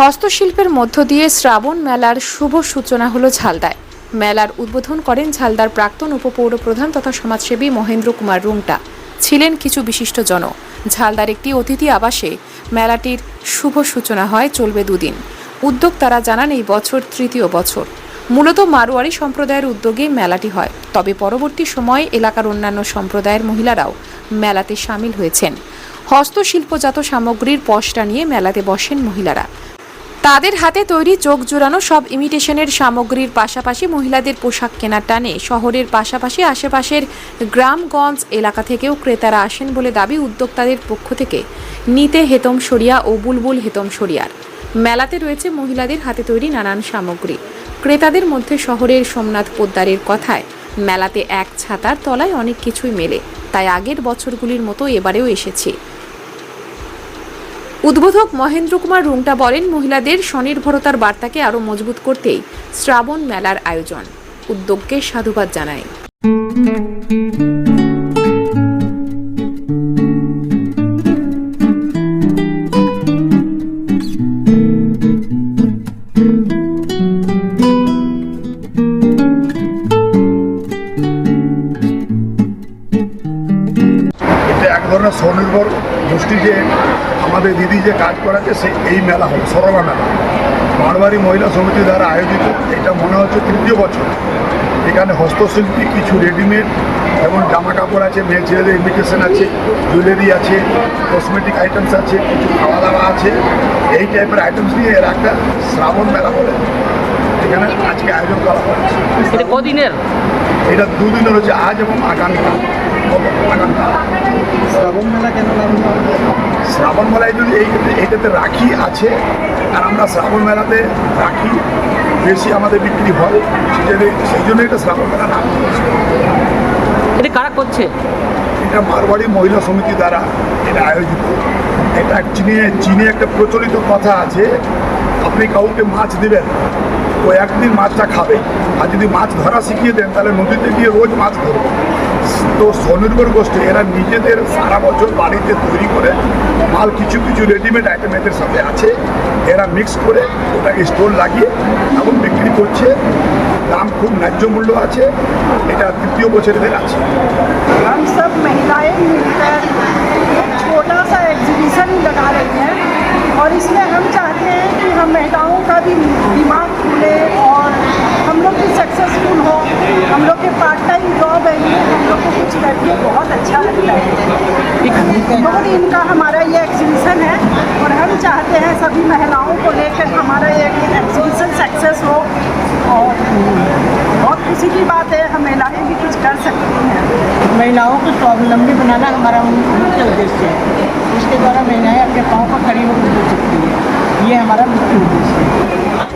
হস্তশিল্পের মধ্য দিয়ে শ্রাবণ মেলার শুভ সূচনা হলো ঝালদায়। মেলার উদ্বোধন করেন ঝালদার প্রাক্তন উপপৌর প্রধান তথা সমাজসেবী মহেন্দ্র কুমার রুংটা। ছিলেন কিছু বিশিষ্ট জন। ঝালদার একটি অতিথি আবাসে মেলাটির শুভ সূচনা হয় চলবে দুদিন। উদ্যোক্তারা জানান এই বছর তৃতীয় বছর। মূলত মারোয়ারি সম্প্রদায়ের উদ্যোগে মেলাটি হয়। তবে পরবর্তী সময়ে এলাকার অন্যান্য সম্প্রদায়ের মহিলারাও মেলাতে সামিল হয়েছেন। হস্তশিল্পজাত সামগ্রীর পশটা নিয়ে মেলাতে বসেন মহিলারা। তাদের হাতে তৈরি চোখ জোড়ানো সব ইমিটেশনের সামগ্রীর পাশাপাশি মহিলাদের পোশাক কেনার টানে শহরের পাশাপাশি আশেপাশের গ্রামগঞ্জ এলাকা থেকেও ক্রেতারা আসেন বলে দাবি উদ্যোক্তাদের পক্ষ থেকে। নিতে হেতম সরিয়া ও বুলবুল হেতম সরিয়ার। মেলাতে রয়েছে মহিলাদের হাতে তৈরি নানান সামগ্রী। ক্রেতাদের মধ্যে শহরের সোমনাথ পোদ্দারের কথায়, মেলাতে এক ছাতার তলায় অনেক কিছুই মেলে, তাই আগের বছরগুলির মতো এবারেও এসেছে। উদ্বোধক মহেন্দ্র কুমার রুংটা বলেন, মহিলাদের স্বনির্ভরতার বার্তাকে আরও মজবুত করতেই শ্রাবণ মেলার আয়োজন। উদ্যোগকে সাধুবাদ জানায় এক ধরনের স্বনির্ভর গোষ্ঠী যে আমাদের দিদি যে কাজ করাচ্ছে সে এই মেলা হবে সরলা মেলা। মারবাড়ি মহিলা সমিতি দ্বারা আয়োজিত এটা মনে হচ্ছে তৃতীয় বছর। এখানে হস্তশিল্পী কিছু রেডিমেড যেমন জামা কাপড় আছে মেয়ে ছেলেদের ইমিটেশন আছে জুয়েলারি আছে কসমেটিক আইটেমস আছে কিছু খাওয়া দাওয়া আছে। এই টাইপের আইটেমস নিয়ে এর একটা শ্রাবণ মেলা বলে। এখানে আজকে আয়োজন করা হয়েছে। কদিনের? এটা দুদিনের হচ্ছে আজ এবং আগামীকাল। শ্রাবণ মেলা কেন নাম শ্রাবণ মেলায় যদি এই এটাতে রাখি আছে আর আমরা শ্রাবণ মেলাতে রাখি বেশি আমাদের বিক্রি হয় সেই জন্য সেই জন্য এটা শ্রাবণ মেলা নাম। এটা কারা করছে? এটা মারবাড়ি মহিলা সমিতি দ্বারা এটা আয়োজিত। এটা চীনে চীনে একটা প্রচলিত কথা আছে আপনি কাউকে মাছ দেবেন ও একদিন মাছটা খাবে আর যদি মাছ ধরা শিখিয়ে দেন তাহলে নদীতে গিয়ে রোজ মাছ ধরবে তো স্বনির্ভর গোষ্ঠী এরা নিজেদের সারা বছর বাড়িতে তৈরি করে মাল কিছু কিছু রেডিমেড আইটেম এদের সাথে আছে এরা মিক্স করে ওটাকে স্টোর লাগিয়ে এবং বিক্রি করছে দাম খুব ন্যায্য মূল্য আছে এটা তৃতীয় বছরেদের আছে हम सब महिलाएं मिलकर एक छोटा सा एग्जीबिशन लगा रही हैं और इसमें हम चाहते हैं कि हम महिलाओं का भी दिमाग खुले और हम लोग भी सक्सेसफुल हो। हम लोग के पार्ट टाइम जॉब है ये। हम लोग को कुछ करके बहुत अच्छा लगता है। दो दिन का हमारा ये एग्जीबिशन है और हम चाहते हैं सभी महिलाओं को लेकर हमारा ये एग्जीबिशन सक्सेस हो। और बहुत खुशी की बात है हम महिलाएँ भी कुछ कर सकती हैं। महिलाओं को स्वावलंबी बनाना हमारा मुख्य उद्देश्य है। इसके द्वारा महिलाएँ अपने पाँव पर खड़ी होकर सकती है। ये हमारा मुख्य उद्देश्य है।